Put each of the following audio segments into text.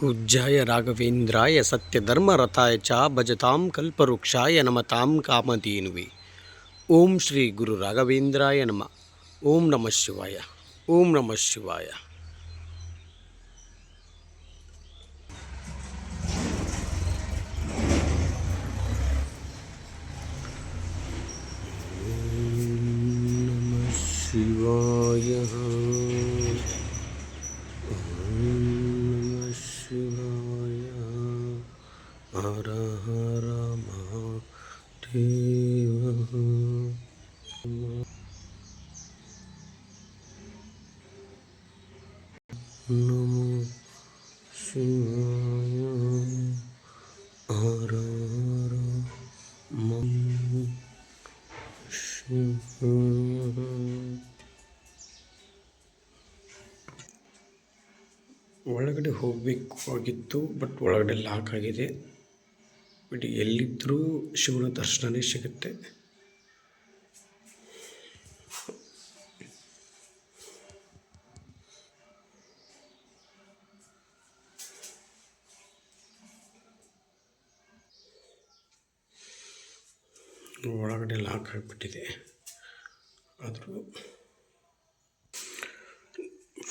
पूज्याय राघवेन्द्राय सत्यधर्मरथाय च भजतां कल्पवृक्षाय नमतां कामधेनुवे ಓಂ ಶ್ರೀ ಗುರು ರಾಘವೇಂದ್ರಾಯ ನಮ ಓಂ ನಮಃ ಶಿವಾಯ ಓಂ ನಮಃ ಶಿವಾಯ ನಮಃ ನಮೋ ಶಿವಾಯ ಹರ ಹರ ಒಳಗಡೆ ಹೋಗಬೇಕು ಆಗಿತ್ತು, ಬಟ್ ಒಳಗಡೆ ಲಾಕ್ ಆಗಿದೆ. ಬಟ್ ಎಲ್ಲಿದ್ದರೂ ಶಿವನ ದರ್ಶನವೇ ಸಿಗುತ್ತೆ. ಒಳಗಡೆ ಲಾಕ್ ಆಗಿಬಿಟ್ಟಿದೆ. ಆದರೂ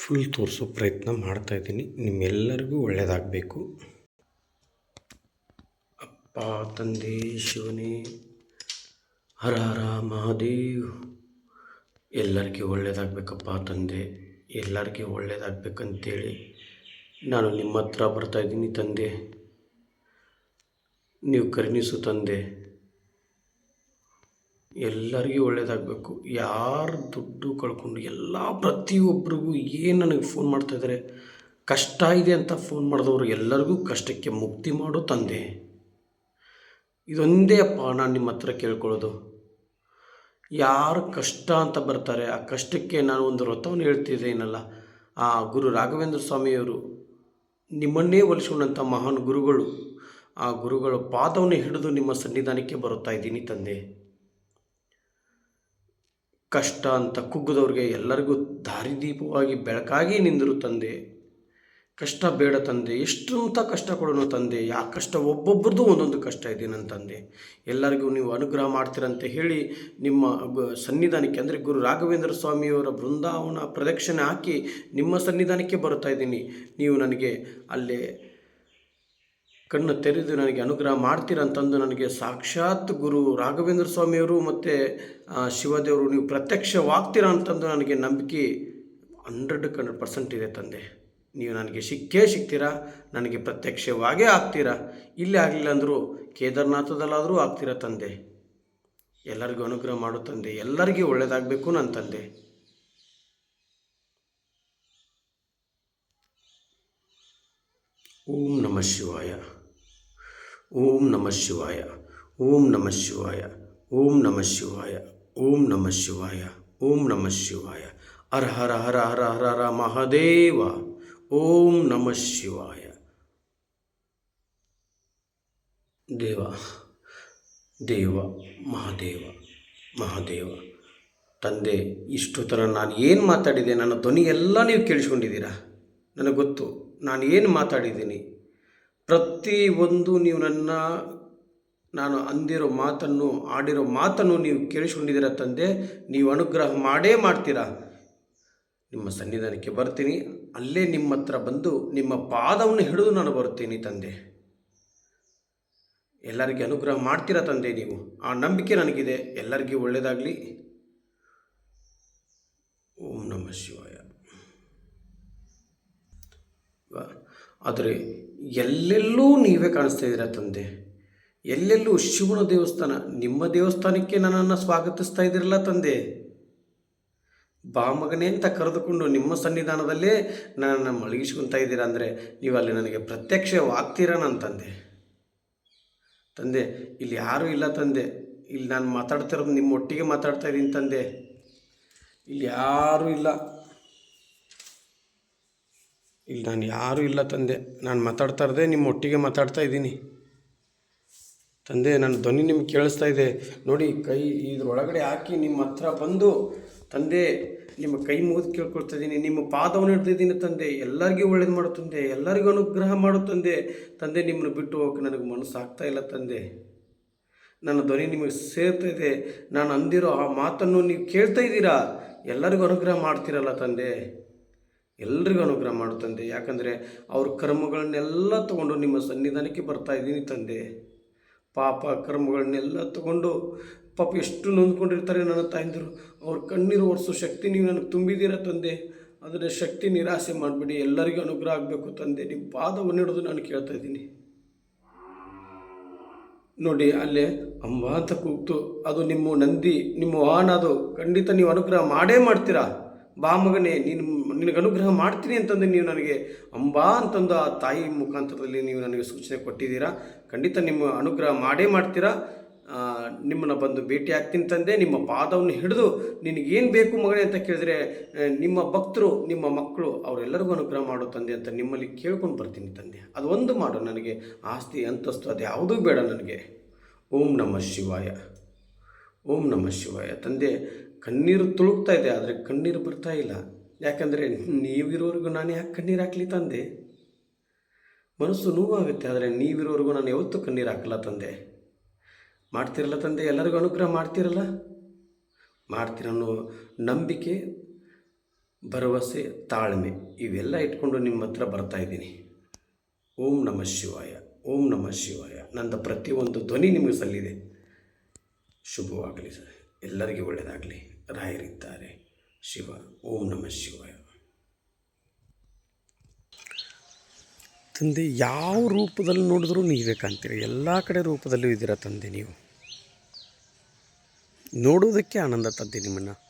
ಫುಲ್ ತೋರಿಸೋ ಪ್ರಯತ್ನ ಮಾಡ್ತಾಯಿದ್ದೀನಿ ನಿಮ್ಮೆಲ್ಲರಿಗೂ ಒಳ್ಳೆಯದಾಗಬೇಕು ಅಪ್ಪ, ತಂದೆ, ಶಿವನೇ, ಹರ ಹರ ಮಹಾದೇವ್. ಎಲ್ಲರಿಗೂ ಒಳ್ಳೆಯದಾಗಬೇಕಪ್ಪ ತಂದೆ. ಎಲ್ಲರಿಗೂ ಒಳ್ಳೆಯದಾಗಬೇಕಂತೇಳಿ ನಾನು ನಿಮ್ಮ ಹತ್ರ ಬರ್ತಾ ಇದ್ದೀನಿ ತಂದೆ. ನೀವು ಕರುಣಿಸು ತಂದೆ. ಎಲ್ಲರಿಗೂ ಒಳ್ಳೇದಾಗಬೇಕು. ಯಾರು ದುಡ್ಡು ಕಳ್ಕೊಂಡು ಎಲ್ಲ ಪ್ರತಿಯೊಬ್ಬರಿಗೂ ಏನು ನನಗೆ ಫೋನ್ ಮಾಡ್ತಾ ಇದ್ದಾರೆ ಕಷ್ಟ ಇದೆ ಅಂತ ಫೋನ್ ಮಾಡಿದವರು ಎಲ್ಲರಿಗೂ ಕಷ್ಟಕ್ಕೆ ಮುಕ್ತಿ ಮಾಡೋ ತಂದೆ. ಇದೊಂದೇ ಅಪ್ಪ ನಾನು ನಿಮ್ಮ ಹತ್ರ ಕೇಳ್ಕೊಳ್ಳೋದು. ಯಾರು ಕಷ್ಟ ಅಂತ ಬರ್ತಾರೆ, ಆ ಕಷ್ಟಕ್ಕೆ ನಾನು ಒಂದು ವ್ರತವನ್ನು ಹೇಳ್ತಿದ್ದೇನಲ್ಲ ಆ ಗುರು ರಾಘವೇಂದ್ರ ಸ್ವಾಮಿಯವರು ನಿಮ್ಮನ್ನೇ ಒಲಿಸ್ಕೊಂಡಂಥ ಮಹಾನ್ ಗುರುಗಳು, ಆ ಗುರುಗಳ ಪಾದವನ್ನು ಹಿಡಿದು ನಿಮ್ಮ ಸನ್ನಿಧಾನಕ್ಕೆ ಬರುತ್ತಾ ಇದ್ದೀನಿ ತಂದೆ. ಕಷ್ಟ ಅಂತ ಕುಗ್ಗದವ್ರಿಗೆ ಎಲ್ಲರಿಗೂ ದಾರಿದೀಪವಾಗಿ ಬೆಳಕಾಗಿ ನಿಂದರು ತಂದೆ. ಕಷ್ಟ ಬೇಡ ತಂದೆ ಎಷ್ಟು ಅಂತ ಕಷ್ಟ ಕೊಡೋಣ ತಂದೆ, ಯಾ ಕಷ್ಟ ಒಬ್ಬೊಬ್ರದ್ದು ಒಂದೊಂದು ಕಷ್ಟ ಇದೆ ನನ್ನ ತಂದೆ. ಎಲ್ಲರಿಗೂ ನೀವು ಅನುಗ್ರಹ ಮಾಡ್ತೀರಂತೆ ಹೇಳಿ ನಿಮ್ಮ ಸನ್ನಿಧಾನಕ್ಕೆ, ಅಂದರೆ ಗುರು ರಾಘವೇಂದ್ರ ಸ್ವಾಮಿಯವರ ಬೃಂದಾವನ ಪ್ರದಕ್ಷಿಣೆ ಹಾಕಿ ನಿಮ್ಮ ಸನ್ನಿಧಾನಕ್ಕೆ ಬರ್ತಾ ಇದ್ದೀನಿ. ನೀವು ನನಗೆ ಅಲ್ಲೇ ಕಣ್ಣು ತೆರೆದು ನನಗೆ ಅನುಗ್ರಹ ಮಾಡ್ತೀರಂತಂದು ನನಗೆ ಸಾಕ್ಷಾತ್ ಗುರು ರಾಘವೇಂದ್ರ ಸ್ವಾಮಿಯವರು ಮತ್ತು ಶಿವದೇವರು ನೀವು ಪ್ರತ್ಯಕ್ಷವಾಗ್ತೀರಾ ಅಂತಂದು ನನಗೆ ನಂಬಿಕೆ ಹಂಡ್ರೆಡ್ ಹಂಡ್ರೆಡ್ ಪರ್ಸೆಂಟ್ ಇದೆ ತಂದೆ. ನೀವು ನನಗೆ ಸಿಕ್ಕೇ ಸಿಗ್ತೀರಾ, ನನಗೆ ಪ್ರತ್ಯಕ್ಷವಾಗೇ ಆಗ್ತೀರಾ? ಇಲ್ಲೇ ಆಗಲಿಲ್ಲ ಅಂದರೂ ಕೇದಾರ್ನಾಥದಲ್ಲಾದರೂ ಆಗ್ತೀರಾ ತಂದೆ? ಎಲ್ಲರಿಗೂ ಅನುಗ್ರಹ ಮಾಡು ತಂದೆ. ಎಲ್ಲರಿಗೂ ಒಳ್ಳೆಯದಾಗಬೇಕು ನನ್ನ ತಂದೆ. ಓಂ ನಮಃ ಶಿವಾಯ. ಓಂ ನಮಃ ಶಿವಾಯ, ಓಂ ನಮಃ ಶಿವಾಯ, ಓಂ ನಮಃ ಶಿವಾಯ, ಓಂ ನಮಃ ಶಿವಾಯ, ಓಂ ನಮಃ ಶಿವಾಯ. ಹರ ಹರ ಹರ ಹರ ಹರ ಹರ ಮಹಾದೇವ, ಓಂ ನಮಃ ಶಿವಾಯ. ದೇವ ದೇವ, ಮಹಾದೇವ ಮಹಾದೇವ. ತಂದೆ, ಇಷ್ಟು ಥರ ನಾನು ಏನು ಮಾತಾಡಿದೆ? ನನ್ನ ಧ್ವನಿ ಎಲ್ಲ ನೀವು ಕೇಳಿಸ್ಕೊಂಡಿದ್ದೀರಾ? ನನಗೆ ಗೊತ್ತು, ನಾನು ಏನು ಮಾತಾಡಿದ್ದೀನಿ? ಪ್ರತಿ ಒಂದು ನೀವು ನನ್ನ, ನಾನು ಅಂದಿರೋ ಮಾತನ್ನು, ಆಡಿರೋ ಮಾತನ್ನು ನೀವು ಕೇಳಿಸ್ಕೊಂಡಿದ್ದೀರ ತಂದೆ? ನೀವು ಅನುಗ್ರಹ ಮಾಡೇ ಮಾಡ್ತೀರಾ? ನಿಮ್ಮ ಸನ್ನಿಧಾನಕ್ಕೆ ಬರ್ತೀನಿ. ಅಲ್ಲೇ ನಿಮ್ಮ ಹತ್ರ ಬಂದು ನಿಮ್ಮ ಪಾದವನ್ನು ಹಿಡಿದು ನಾನು ಬರ್ತೀನಿ ತಂದೆ. ಎಲ್ಲರಿಗೆ ಅನುಗ್ರಹ ಮಾಡ್ತೀರಾ ತಂದೆ ನೀವು? ಆ ನಂಬಿಕೆ ನನಗಿದೆ. ಎಲ್ಲರಿಗೂ ಒಳ್ಳೆಯದಾಗಲಿ. ಓಂ ನಮಃ ಶಿವಾಯ? ಆದರೆ ಎಲ್ಲೆಲ್ಲೂ ನೀವೇ ಕಾಣಿಸ್ತಾ ಇದ್ದೀರಾ ತಂದೆ? ಎಲ್ಲೆಲ್ಲೂ ಶಿವನ ದೇವಸ್ಥಾನ, ನಿಮ್ಮ ದೇವಸ್ಥಾನಕ್ಕೆ ನನ್ನನ್ನು ಸ್ವಾಗತಿಸ್ತಾ ಇದ್ದೀರಲ್ಲ ತಂದೆ? ಬಾ ಮಗನೇ ಅಂತ ಕರೆದುಕೊಂಡು ನಿಮ್ಮ ಸನ್ನಿಧಾನದಲ್ಲೇ ನನ್ನನ್ನು ಮಲಗಿಸ್ಕೊತಾ ಇದ್ದೀರಾ ಅಂದರೆ ನೀವು ಅಲ್ಲಿ ನನಗೆ ಪ್ರತ್ಯಕ್ಷವಾಗ್ತೀರಾ ನನ್ನ ತಂದೆ? ತಂದೆ, ಇಲ್ಲಿ ಯಾರೂ ಇಲ್ಲ ತಂದೆ. ಇಲ್ಲಿ ನಾನು ಮಾತಾಡ್ತಿರೋದು ನಿಮ್ಮ ಒಟ್ಟಿಗೆ ಮಾತಾಡ್ತಾ ಇದ್ದೀನಿ ತಂದೆ. ಇಲ್ಲಿ ಯಾರೂ ಇಲ್ಲ. ಇಲ್ಲಿ ನಾನು ಯಾರೂ ಇಲ್ಲ ತಂದೆ. ನಾನು ಮಾತಾಡ್ತಾ ಇರದೆ ನಿಮ್ಮ ಒಟ್ಟಿಗೆ ಮಾತಾಡ್ತಾ ಇದ್ದೀನಿ. ತಂದೆ, ನನ್ನ ಧ್ವನಿ ನಿಮ್ಗೆ ಕೇಳಿಸ್ತಾ ಇದೆ. ನೋಡಿ, ಕೈ ಇದ್ರೊಳಗಡೆ ಹಾಕಿ ನಿಮ್ಮ ಹತ್ರ ಬಂದು ತಂದೆ, ನಿಮ್ಮ ಕೈ ಮುಗಿದು ಕೇಳ್ಕೊಳ್ತಾ ಇದ್ದೀನಿ. ನಿಮ್ಮ ಪಾದವನ್ನು ಹಿಡ್ದಿದ್ದೀನಿ ತಂದೆ. ಎಲ್ಲರಿಗೂ ಒಳ್ಳೇದು ಮಾಡು ತಂದೆ. ಎಲ್ಲರಿಗೂ ಅನುಗ್ರಹ ಮಾಡು ತಂದೆ. ತಂದೆ, ನಿಮ್ಮನ್ನು ಬಿಟ್ಟು ಹೋಗಕ್ಕೆ ನನಗೆ ಮನಸ್ಸು ಆಗ್ತಾ ಇಲ್ಲ ತಂದೆ. ನನ್ನ ಧ್ವನಿ ನಿಮಗೆ ಸೇರ್ತಾ ಇದೆ. ನಾನು ಅಂದಿರೋ ಆ ಮಾತನ್ನು ನೀವು ಕೇಳ್ತಾ ಇದ್ದೀರಾ? ಎಲ್ಲರಿಗೂ ಅನುಗ್ರಹ ಮಾಡ್ತೀರಲ್ಲ ತಂದೆ. ಎಲ್ರಿಗೂ ಅನುಗ್ರಹ ಮಾಡು ತಂದೆ. ಯಾಕಂದರೆ ಅವ್ರ ಕರ್ಮಗಳನ್ನೆಲ್ಲ ತಗೊಂಡು ನಿಮ್ಮ ಸನ್ನಿಧಾನಕ್ಕೆ ಬರ್ತಾ ಇದ್ದೀನಿ ತಂದೆ. ಪಾಪ ಕರ್ಮಗಳನ್ನೆಲ್ಲ ತಗೊಂಡು ಪಾಪ ಎಷ್ಟು ನೊಂದ್ಕೊಂಡಿರ್ತಾರೆ ನನ್ನ ತಾಯಂದಿರು. ಅವ್ರ ಕಣ್ಣೀರು ಒರೆಸೋ ಶಕ್ತಿ ನೀವು ನನಗೆ ತುಂಬಿದ್ದೀರ ತಂದೆ? ಅದರ ಶಕ್ತಿ ನಿರಾಸೆ ಮಾಡಿಬಿಡಿ. ಎಲ್ಲರಿಗೂ ಅನುಗ್ರಹ ಆಗಬೇಕು ತಂದೆ. ನಿಮ್ಮ ಪಾದವನ್ನು ಹಿಡಿದು ನಾನು ಕೇಳ್ತಾ ಇದ್ದೀನಿ. ನೋಡಿ, ಅಲ್ಲೇ ಅಂಬಾಂತ ಕೂಗ್ತು. ಅದು ನಿಮ್ಮ ನಂದಿ, ನಿಮ್ಮ ವಾಹನ ಅದು. ಖಂಡಿತ ನೀವು ಅನುಗ್ರಹ ಮಾಡೇ ಮಾಡ್ತೀರಾ? ಬಾ ಮಗನೇ, ನೀನು ನಿನಗೆ ಅನುಗ್ರಹ ಮಾಡ್ತೀನಿ ಅಂತಂದು ನೀವು ನನಗೆ ಅಂಬಾ ಅಂತಂದು ಆ ತಾಯಿ ಮುಖಾಂತರದಲ್ಲಿ ನೀವು ನನಗೆ ಸೂಚನೆ ಕೊಟ್ಟಿದ್ದೀರಾ. ಖಂಡಿತ ನಿಮ್ಮ ಅನುಗ್ರಹ ಮಾಡೇ ಮಾಡ್ತೀರಾ. ನಿಮ್ಮನ್ನು ಬಂದು ಭೇಟಿ ಆಗ್ತೀನಿ ತಂದೆ. ನಿಮ್ಮ ಪಾದವನ್ನು ಹಿಡಿದು ನಿನಗೇನು ಬೇಕು ಮಗನೇ ಅಂತ ಕೇಳಿದ್ರೆ ನಿಮ್ಮ ಭಕ್ತರು, ನಿಮ್ಮ ಮಕ್ಕಳು ಅವರೆಲ್ಲರಿಗೂ ಅನುಗ್ರಹ ಮಾಡೋ ತಂದೆ ಅಂತ ನಿಮ್ಮಲ್ಲಿ ಕೇಳ್ಕೊಂಡು ಬರ್ತೀನಿ ತಂದೆ. ಅದು ಒಂದು ಮಾಡು ನನಗೆ. ಆಸ್ತಿ, ಅಂತಸ್ತು, ಅದು ಯಾವುದೂ ಬೇಡ ನನಗೆ. ಓಂ ನಮಃ ಶಿವಾಯ. ಓಂ ನಮಃ ಶಿವಾಯ. ತಂದೆ ಕಣ್ಣೀರು ತುಳುಕ್ತಾ ಇದೆ, ಆದರೆ ಕಣ್ಣೀರು ಬರ್ತಾ ಇಲ್ಲ. ಯಾಕಂದರೆ ನೀವಿರೋರಿಗೂ ನಾನು ಯಾಕೆ ಕಣ್ಣೀರು ಹಾಕಲಿ ತಂದೆ? ಮನಸ್ಸು ನೋವಾಗುತ್ತೆ, ಆದರೆ ನೀವಿರೋರಿಗೂ ನಾನು ಯಾವತ್ತೂ ಕಣ್ಣೀರು ಹಾಕಲ್ಲ ತಂದೆ. ಮಾಡ್ತಿರಲ್ಲ ತಂದೆ, ಎಲ್ಲರಿಗೂ ಅನುಗ್ರಹ ಮಾಡ್ತಿರಲ್ಲ? ಮಾಡ್ತಿರೋ ನಂಬಿಕೆ, ಭರವಸೆ, ತಾಳ್ಮೆ, ಇವೆಲ್ಲ ಇಟ್ಕೊಂಡು ನಿಮ್ಮ ಹತ್ರ ಬರ್ತಾ ಇದ್ದೀನಿ. ಓಂ ನಮಃ ಶಿವಾಯ, ಓಂ ನಮಃ ಶಿವಾಯ. ನಂದು ಪ್ರತಿಯೊಂದು ಧ್ವನಿ ನಿಮಗೆ ಸಲ್ಲಿದೆ. ಶುಭವಾಗಲಿ ಸರ್. ಎಲ್ಲರಿಗೂ ಒಳ್ಳೆಯದಾಗಲಿ ರಾಯರಿದ್ದಾರೆ. ಶಿವ, ಓಂ ನಮಃ ಶಿವ ತಂದೆ, ಯಾವ ರೂಪದಲ್ಲಿ ನೋಡಿದ್ರೂ ನೀವೇ ಕಾಣ್ತೀರ ಎಲ್ಲ ಕಡೆ ರೂಪದಲ್ಲೂ ಇದ್ದೀರ ತಂದೆ ನೀವು? ನೋಡೋದಕ್ಕೆ ಆನಂದ ತಂದೆ ನಿಮ್ಮನ್ನು.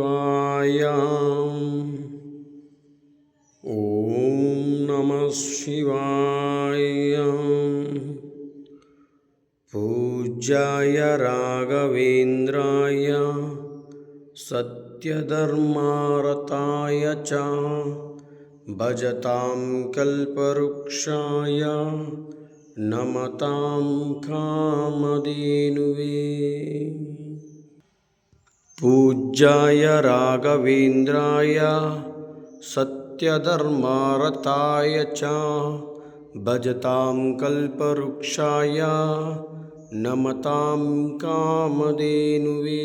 शिवायाम्। ॐ नमः शिवाय पूज्याय राघवेन्द्राय सत्यधर्मारताय च भजतां कल्पवृक्षाय नमतां कामधेनुवे। पूज्याय राघवेन्द्राय सत्यधर्मारताय च भजतां कल्पवृक्षाय नमतां कामधेनुवे।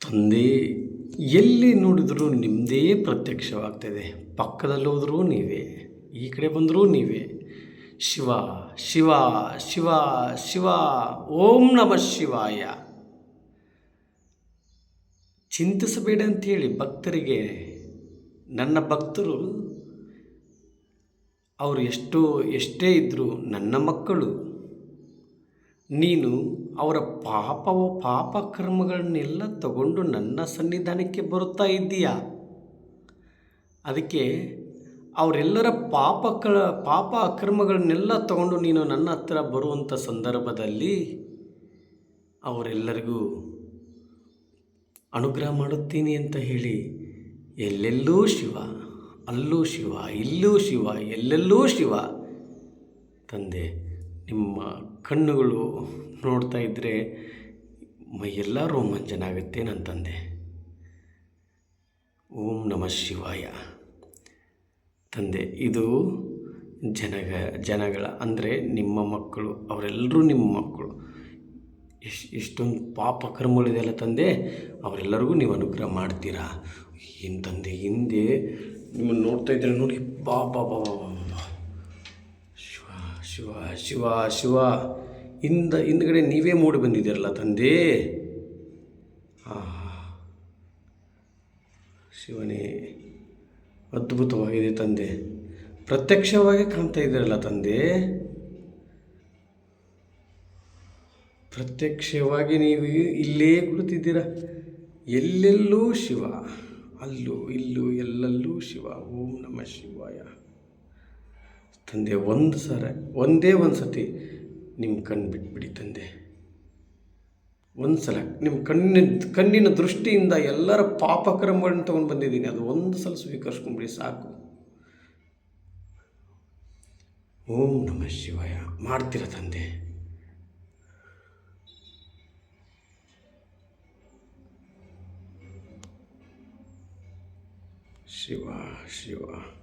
ತಂದೆ ಎಲ್ಲಿ ನೋಡಿದರೂ ನಿಮ್ಮದೇ ಪ್ರತ್ಯಕ್ಷವಾಗ್ತದೆ. ಪಕ್ಕದಲ್ಲಿ ಹೋದರೂ ನೀವೇ, ಈ ಕಡೆ ಬಂದರೂ ನೀವೇ. ಶಿವ ಶಿವ ಶಿವ ಶಿವ, ಓಂ ನಮಃ ಶಿವಾಯ. ಚಿಂತಿಸಬೇಡ ಅಂತೇಳಿ ಭಕ್ತರಿಗೆ, ನನ್ನ ಭಕ್ತರು, ಅವರು ಎಷ್ಟೋ, ಎಷ್ಟೇ ಇದ್ದರೂ ನನ್ನ ಮಕ್ಕಳು, ನೀನು ಅವರ ಪಾಪವು ಪಾಪ ಕರ್ಮಗಳನ್ನೆಲ್ಲ ತಗೊಂಡು ನನ್ನ ಸನ್ನಿಧಾನಕ್ಕೆ ಬರುತ್ತಾ ಇದ್ದೀಯಾ? ಅದಕ್ಕೆ ಅವರೆಲ್ಲರ ಪಾಪಗಳ ಪಾಪ ಅಕ್ರಮಗಳನ್ನೆಲ್ಲ ತಗೊಂಡು ನೀನು ನನ್ನ ಹತ್ರ ಬರುವಂಥ ಸಂದರ್ಭದಲ್ಲಿ ಅವರೆಲ್ಲರಿಗೂ ಅನುಗ್ರಹ ಮಾಡುತ್ತೀನಿ ಅಂತ ಹೇಳಿ, ಎಲ್ಲೆಲ್ಲೂ ಶಿವ, ಅಲ್ಲೂ ಶಿವ, ಇಲ್ಲೂ ಶಿವ, ಎಲ್ಲೆಲ್ಲೂ ಶಿವ, ತಂದೆ, ನಿಮ್ಮ ಕಣ್ಣುಗಳು ನೋಡ್ತಾ ಇದ್ದರೆ ಎಲ್ಲ ರೋಮಾಂಚನ ಆಗುತ್ತೆ ನನ್ನ ತಂದೆ ಓಂ ನಮಃ ಶಿವಾಯ. ತಂದೆ, ಇದು ಜನಗ, ಜನಗಳ, ಅಂದರೆ ನಿಮ್ಮ ಮಕ್ಕಳು ಅವರೆಲ್ಲರೂ ನಿಮ್ಮ ಮಕ್ಕಳು. ಎಷ್ ಎಷ್ಟೊಂದು ಪಾಪ ಕರ್ಮಗಳಿದೆಯಲ್ಲ ತಂದೆ, ಅವರೆಲ್ಲರಿಗೂ ನೀವು ಅನುಗ್ರಹ ಮಾಡ್ತೀರಾ? ಏನು ತಂದೆ, ಹಿಂದೆ ನಿಮ್ಮನ್ನು ನೋಡ್ತಾ ಇದ್ರೆ ನೋಡಿ ಬಾ ಬಾ ಬಾ ಬಾ. ಶಿವ ಶಿವ ಶಿವ ಶಿವ. ಹಿಂದ ಹಿಂದ್ಗಡೆ ನೀವೇ ಮೂಡಿ ಬಂದಿದ್ದೀರಲ್ಲ ತಂದೆ. ಆ, ಶಿವನೇ, ಅದ್ಭುತವಾಗಿದೆ ತಂದೆ. ಪ್ರತ್ಯಕ್ಷವಾಗಿ ಕಾಣ್ತಾ ಇದ್ದೀರಲ್ಲ ತಂದೆ. ಪ್ರತ್ಯಕ್ಷವಾಗಿ ನೀವು ಇಲ್ಲೇ ಕುಳಿತಿದ್ದೀರ. ಎಲ್ಲೆಲ್ಲೂ ಶಿವ, ಅಲ್ಲೂ, ಇಲ್ಲೂ, ಎಲ್ಲೆಲ್ಲೂ ಶಿವ. ಓಂ ನಮ ಶಿವಾಯ. ತಂದೆ, ಒಂದು ಸರ, ಒಂದೇ ಒಂದು ಸತಿ ನಿಮ್ಮ ಕಣ್ಣು ಬಿಟ್ಬಿಡಿ ತಂದೆ. ಒಂದು ಸಲ ನಿಮ್ಮ ಕಣ್ಣಿನ ಕಣ್ಣಿನ ದೃಷ್ಟಿಯಿಂದ ಎಲ್ಲರ ಪಾಪಕ್ರಮಗಳನ್ನು ತೊಗೊಂಡು ಬಂದಿದ್ದೀನಿ. ಅದು ಒಂದು ಸಲ ಸ್ವೀಕರಿಸ್ಕೊಂಡ್ಬಿಡಿ ಸಾಕು. ಓಂ ನಮ ಶಿವಾಯ. ಮಾಡ್ತೀರ ತಂದೆ? ಶಿವ ಶಿವ.